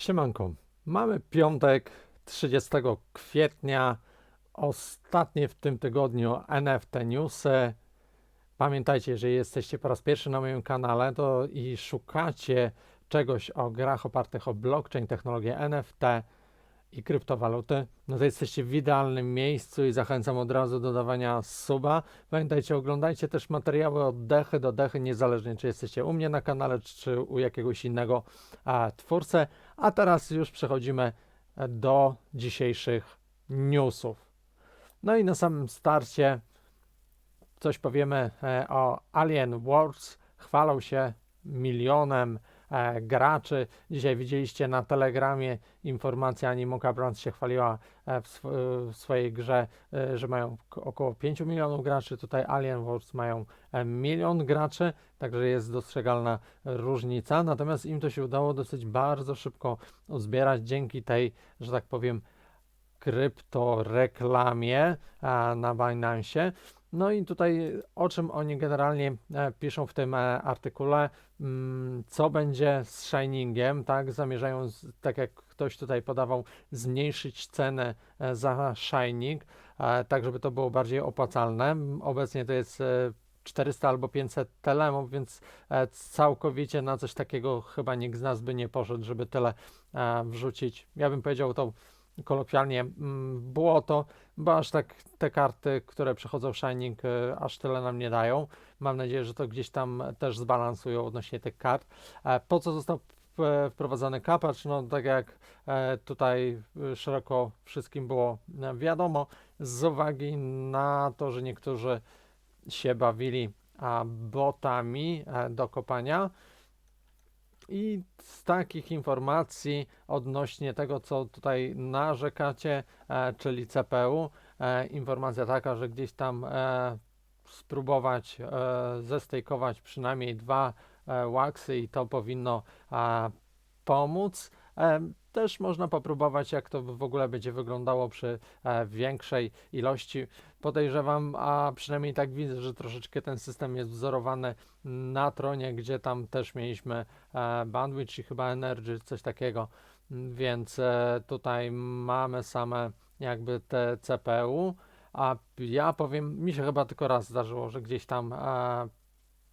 Siemanko, mamy piątek 30 kwietnia, ostatnie w tym tygodniu NFT Newsy. Pamiętajcie, jeżeli jesteście po raz pierwszy na moim kanale to i szukacie czegoś o grach opartych o blockchain, technologię NFT i kryptowaluty, no to jesteście w idealnym miejscu i zachęcam od razu do dawania suba. Pamiętajcie, oglądajcie też materiały od dechy do dechy, niezależnie czy jesteście u mnie na kanale, czy u jakiegoś innego a, twórcę. A teraz już przechodzimy e, do dzisiejszych newsów. No i na samym starcie coś powiemy e, o Alien Wars. Chwalą się milionem graczy. Dzisiaj widzieliście na Telegramie informację, Animoca Brands się chwaliła e, w, sw w swojej grze, e, że mają około 5 milionów graczy. Tutaj Alien Wars mają e, milion graczy, także jest dostrzegalna różnica. Natomiast im to się udało dosyć bardzo szybko uzbierać dzięki tej, że tak powiem, kryptoreklamie na Binance. No i tutaj o czym oni generalnie e, piszą w tym e, artykule, mm, co będzie z Shiningiem, tak? Zamierzają, tak jak ktoś tutaj podawał, zmniejszyć cenę e, za Shining, tak żeby to było bardziej opłacalne. Obecnie to jest e, 400 albo 500 telemów, więc całkowicie na coś takiego chyba nikt z nas by nie poszedł, żeby tyle wrzucić. Ja bym powiedział to kolokwialnie mm, błoto, bo aż tak te karty, które przechodzą w Shining, e, aż tyle nam nie dają. Mam nadzieję, że to gdzieś tam też zbalansują odnośnie tych kart. E, Po co został w- wprowadzony kapacz? No tak jak e, tutaj e, szeroko wszystkim było e, wiadomo, z uwagi na to, że niektórzy się bawili botami e, do kopania. I z takich informacji odnośnie tego, co tutaj narzekacie, e, czyli CPU, e, informacja taka, że gdzieś tam e, spróbować zestejkować przynajmniej dwa waxy i to powinno pomóc. Też można popróbować, jak to w ogóle będzie wyglądało przy e, większej ilości. Podejrzewam, a przynajmniej tak widzę, że troszeczkę ten system jest wzorowany na tronie, gdzie tam też mieliśmy e, bandwidth czy chyba energy, coś takiego. Więc e, tutaj mamy same jakby te CPU. A ja powiem, mi się chyba tylko raz zdarzyło, że gdzieś tam e,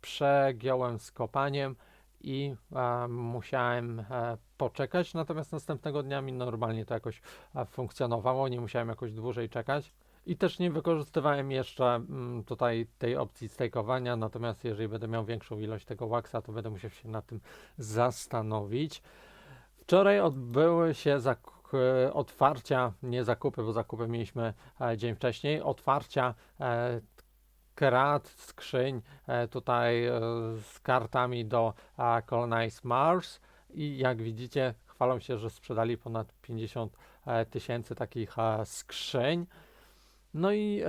przegiąłem z kopaniem i e, musiałem e, poczekać, natomiast następnego dnia mi normalnie to jakoś funkcjonowało, nie musiałem jakoś dłużej czekać. I też nie wykorzystywałem jeszcze mm, tutaj tej opcji stakeowania, natomiast jeżeli będę miał większą ilość tego wax, to będę musiał się nad tym zastanowić. Wczoraj odbyły się e, otwarcia, nie zakupy, bo zakupy mieliśmy e, dzień wcześniej, otwarcia e, krat, skrzyń tutaj z kartami do Colonize Mars i jak widzicie chwalą się, że sprzedali ponad 50 e, tysięcy takich e, skrzyń. No i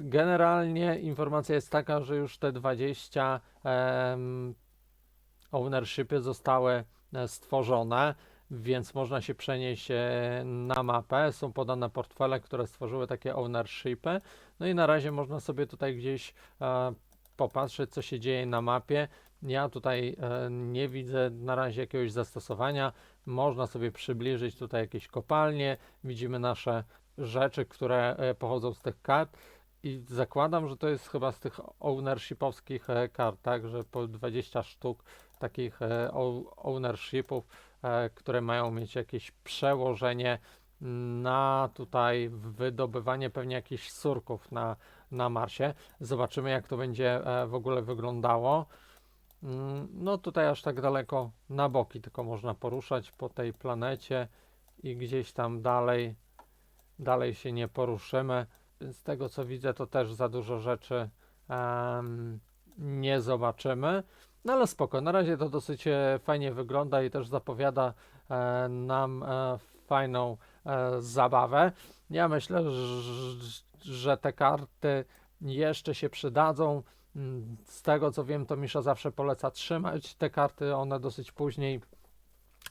generalnie informacja jest taka, że już te 20 em, ownershipy zostały e, stworzone, więc można się przenieść na mapę. Są podane portfele, które stworzyły takie ownershipy. No i na razie można sobie tutaj gdzieś popatrzeć, co się dzieje na mapie. Ja tutaj e, nie widzę na razie jakiegoś zastosowania. Można sobie przybliżyć tutaj jakieś kopalnie. Widzimy nasze rzeczy, które e, pochodzą z tych kart. I zakładam, że to jest chyba z tych ownershipowskich e, kart, tak, że po 20 sztuk takich ownershipów, które mają mieć jakieś przełożenie na tutaj wydobywanie pewnie jakichś surków na, na Marsie. Zobaczymy, jak to będzie w ogóle wyglądało. Mm, No tutaj aż tak daleko na boki tylko można poruszać po tej planecie i gdzieś tam dalej, dalej się nie poruszymy. Z tego co widzę, to też za dużo rzeczy em, nie zobaczymy. No ale spoko, na razie to dosyć e, fajnie wygląda i też zapowiada e, nam e, fajną e, zabawę. Ja myślę, że te karty jeszcze się przydadzą. Z tego co wiem, to Misza zawsze poleca trzymać te karty, one dosyć później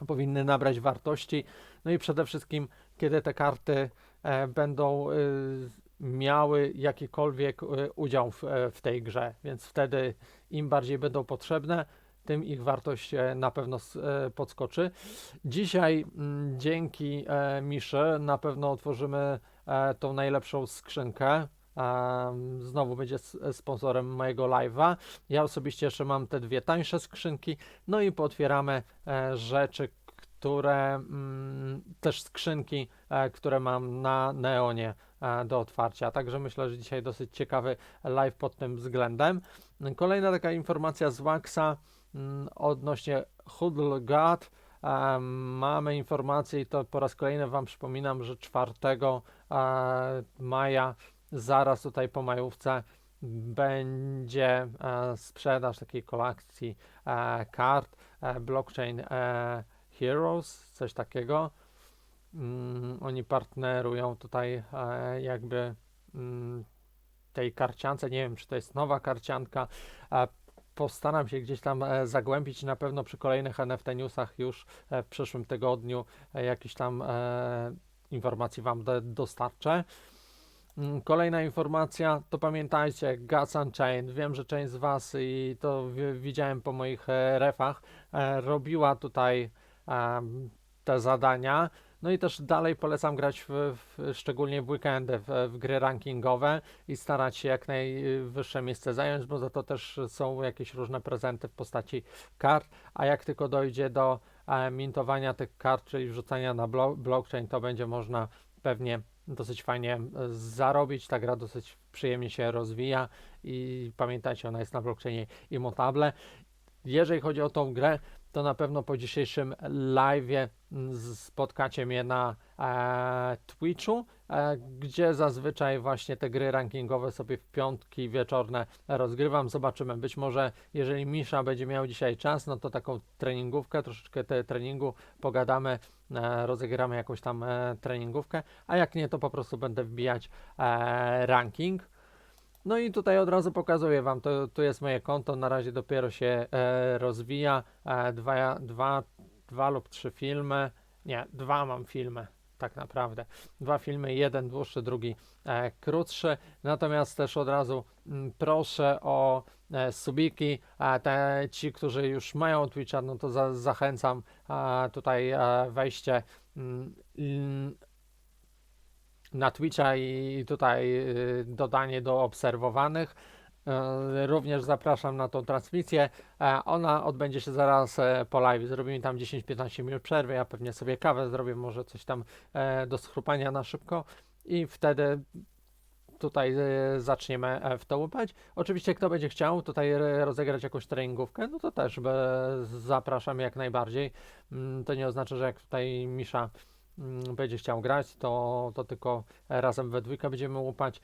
powinny nabrać wartości. No i przede wszystkim, kiedy te karty e, będą y, miały jakikolwiek y, udział w, e, w tej grze, więc wtedy im bardziej będą potrzebne, tym ich wartość e, na pewno e, podskoczy. Dzisiaj mm, dzięki e, Miszy na pewno otworzymy e, tą najlepszą skrzynkę. Znowu będzie sponsorem mojego live'a. Ja osobiście jeszcze mam te dwie tańsze skrzynki. No i pootwieramy e, rzeczy, które mm, też skrzynki, e, które mam na Neonie e, do otwarcia. Także myślę, że dzisiaj dosyć ciekawy live pod tym względem. Kolejna taka informacja z Waxa mm, odnośnie Hoodle God. E, Mamy informację i to po raz kolejny Wam przypominam, że 4 e, maja, zaraz tutaj po majówce, będzie e, sprzedaż takiej kolekcji e, kart e, blockchain Heroes, coś takiego. Mm, oni partnerują tutaj jakby mm, tej karciance. Nie wiem, czy to jest nowa karcianka. Postaram się gdzieś tam zagłębić. Na pewno przy kolejnych NFT newsach już w przyszłym tygodniu jakieś tam informacji Wam do, dostarczę. Mm, Kolejna informacja, to pamiętajcie, Gas Unchained. Wiem, że część z Was i to wi- widziałem po moich e, refach, e, robiła tutaj em, te zadania. No i też dalej polecam grać w, w, szczególnie w weekendy w, w gry rankingowe i starać się jak najwyższe miejsce zająć, bo za to też są jakieś różne prezenty w postaci kart, a jak tylko dojdzie do e, mintowania tych kart, czyli wrzucania na blo- blockchain, to będzie można pewnie dosyć fajnie e, zarobić. Ta gra dosyć przyjemnie się rozwija i pamiętajcie, ona jest na blockchainie immutable. Jeżeli chodzi o tą grę, to na pewno po dzisiejszym live'ie mm, spotkacie mnie na e, Twitchu, e, gdzie zazwyczaj właśnie te gry rankingowe sobie w piątki wieczorne rozgrywam. Zobaczymy. Być może jeżeli Misza będzie miał dzisiaj czas, no to taką treningówkę, troszeczkę te treningu pogadamy, e, rozegramy jakąś tam e, treningówkę, a jak nie, to po prostu będę wbijać e, ranking. No i tutaj od razu pokazuję Wam, to, tu jest moje konto, na razie dopiero się e, rozwija, e, dwa, dwa, dwa lub trzy filmy, nie, dwa mam filmy, tak naprawdę, dwa filmy, jeden dłuższy, drugi e, krótszy, natomiast też od razu mm, proszę o e, subiki, a te ci, którzy już mają Twitcha, no to za, zachęcam a, tutaj e, wejście mm, mm, na Twitcha i tutaj y, dodanie do obserwowanych. Y, Również zapraszam na tą transmisję. E, Ona odbędzie się zaraz e, po live. Zrobimy tam 10-15 minut przerwy. Ja pewnie sobie kawę zrobię, może coś tam e, do schrupania na szybko i wtedy tutaj zaczniemy w to łupać. Oczywiście kto będzie chciał tutaj rozegrać jakąś treningówkę, no to też zapraszam jak najbardziej. Mm, To nie oznacza, że jak tutaj Misza będzie chciał grać, to, to tylko razem we dwójkę będziemy łupać.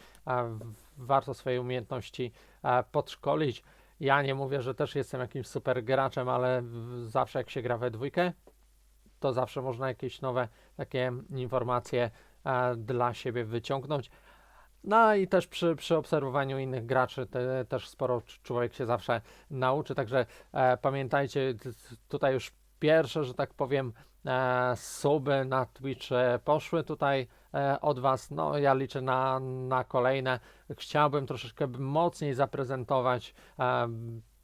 Warto swoje umiejętności e, podszkolić. Ja nie mówię, że też jestem jakimś super graczem, ale zawsze jak się gra we dwójkę, to zawsze można jakieś nowe takie informacje e, dla siebie wyciągnąć. No i też przy, przy obserwowaniu innych graczy te, też sporo cz- człowiek się zawsze nauczy, także e, pamiętajcie, tutaj już pierwsze, że tak powiem, e, suby na Twitch poszły tutaj e, od Was, no ja liczę na, na kolejne. Chciałbym troszeczkę mocniej zaprezentować e,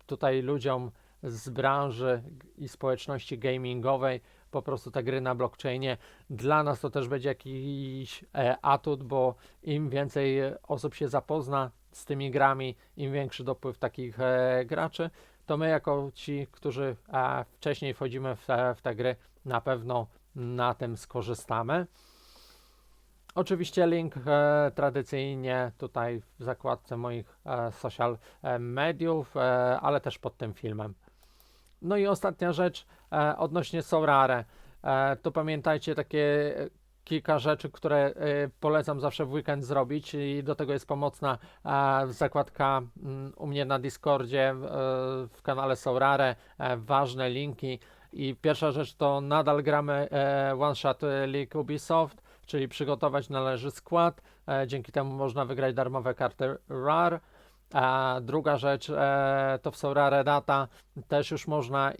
tutaj ludziom z branży i społeczności gamingowej po prostu te gry na blockchainie. Dla nas to też będzie jakiś atut, bo im więcej osób się zapozna z tymi grami, im większy dopływ takich graczy, to my jako ci, którzy e, wcześniej wchodzimy w w te gry, na pewno na tym skorzystamy. Oczywiście link e, tradycyjnie tutaj w zakładce moich e, social e, mediów, e, ale też pod tym filmem. No i ostatnia rzecz e, odnośnie Sourare. E, to pamiętajcie takie kilka rzeczy, które e, polecam zawsze w weekend zrobić i do tego jest pomocna zakładka mm, u mnie na Discordzie e, w kanale Sourare. E, ważne linki i pierwsza rzecz to nadal gramy One Shot League Ubisoft, czyli przygotować należy skład. Dzięki temu można wygrać darmowe karty RAR. A druga rzecz to w Sourare Data też już można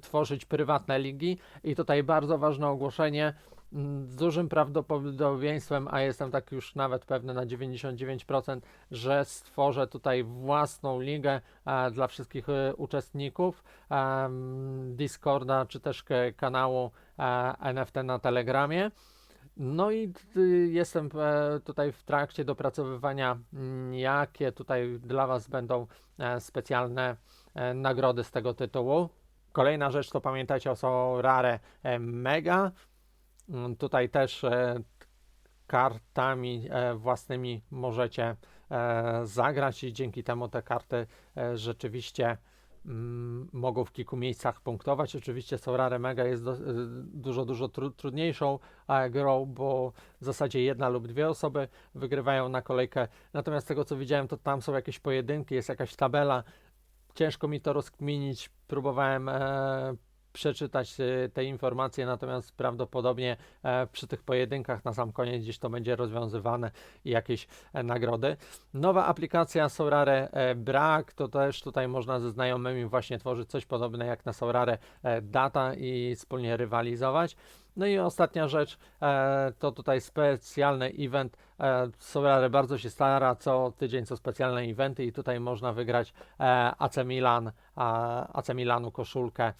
tworzyć prywatne ligi i tutaj bardzo ważne ogłoszenie. Mm, z dużym prawdopodobieństwem, a jestem tak już nawet pewny na 99%, że stworzę tutaj własną ligę e, dla wszystkich e, uczestników Discorda czy też kanału e, NFT na Telegramie. No i y, jestem tutaj w trakcie dopracowywania, mm, jakie tutaj dla Was będą specjalne nagrody z tego tytułu. Kolejna rzecz to pamiętajcie są rare mega. Mm, Tutaj też e, kartami e, własnymi możecie e, zagrać i dzięki temu te karty rzeczywiście mm, mogą w kilku miejscach punktować. Oczywiście Sorare Mega jest do, dużo, dużo tru, trudniejszą grą, bo w zasadzie jedna lub dwie osoby wygrywają na kolejkę. Natomiast z tego co widziałem, to tam są jakieś pojedynki, jest jakaś tabela. Ciężko mi to rozkminić. Próbowałem e, przeczytać e, te informacje, natomiast prawdopodobnie e, przy tych pojedynkach na sam koniec gdzieś to będzie rozwiązywane i jakieś e, nagrody. Nowa aplikacja Sorare e, Brak, to też tutaj można ze znajomymi właśnie tworzyć coś podobne jak na Sorare Data i wspólnie rywalizować. No i ostatnia rzecz, to tutaj specjalny event. E, Sorare bardzo się stara, co tydzień są specjalne eventy i tutaj można wygrać AC Milan, AC Milanu koszulkę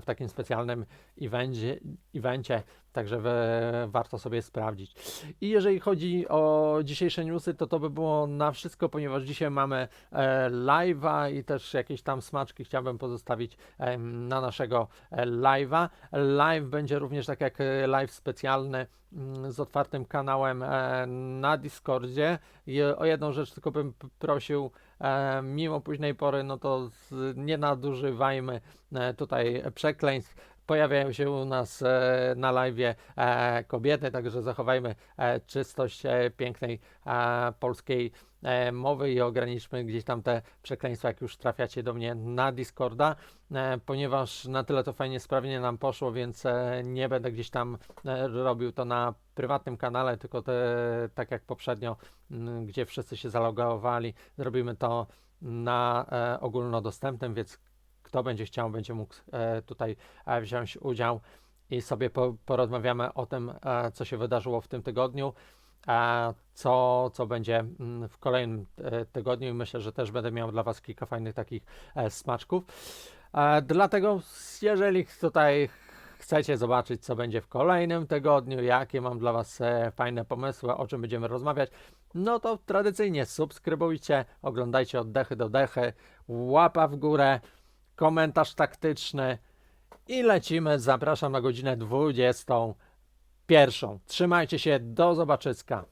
w takim specjalnym evencie, evencie, także we, warto sobie sprawdzić. I jeżeli chodzi o dzisiejsze newsy, to to by było na wszystko, ponieważ dzisiaj mamy e, live'a i też jakieś tam smaczki chciałbym pozostawić em, na naszego e, live'a. Live będzie również tak jak e, live specjalny mm, z otwartym kanałem e, na Discordzie. I o jedną rzecz tylko bym prosił, e, mimo późnej pory, no to z, nie nadużywajmy e, tutaj przekleństw. Pojawiają się u nas e, na live e, kobiety, także zachowajmy e, czystość pięknej polskiej mowy i ograniczmy gdzieś tam te przekleństwa, jak już trafiacie do mnie na Discorda, ponieważ na tyle to fajnie, sprawnie nam poszło, więc nie będę gdzieś tam robił to na prywatnym kanale, tylko te, tak jak poprzednio, gdzie wszyscy się zalogowali, zrobimy to na ogólnodostępnym, więc kto będzie chciał, będzie mógł e, tutaj e, wziąć udział i sobie po, porozmawiamy o tym, e, co się wydarzyło w tym tygodniu, co, co będzie mm, w kolejnym tygodniu i myślę, że też będę miał dla Was kilka fajnych takich smaczków. Dlatego, jeżeli tutaj chcecie zobaczyć, co będzie w kolejnym tygodniu, jakie mam dla Was fajne pomysły, o czym będziemy rozmawiać, no to tradycyjnie subskrybujcie, oglądajcie od dechy do dechy, łapa w górę, komentarz taktyczny i lecimy. Zapraszam na godzinę 21. Trzymajcie się, do zobaczyska.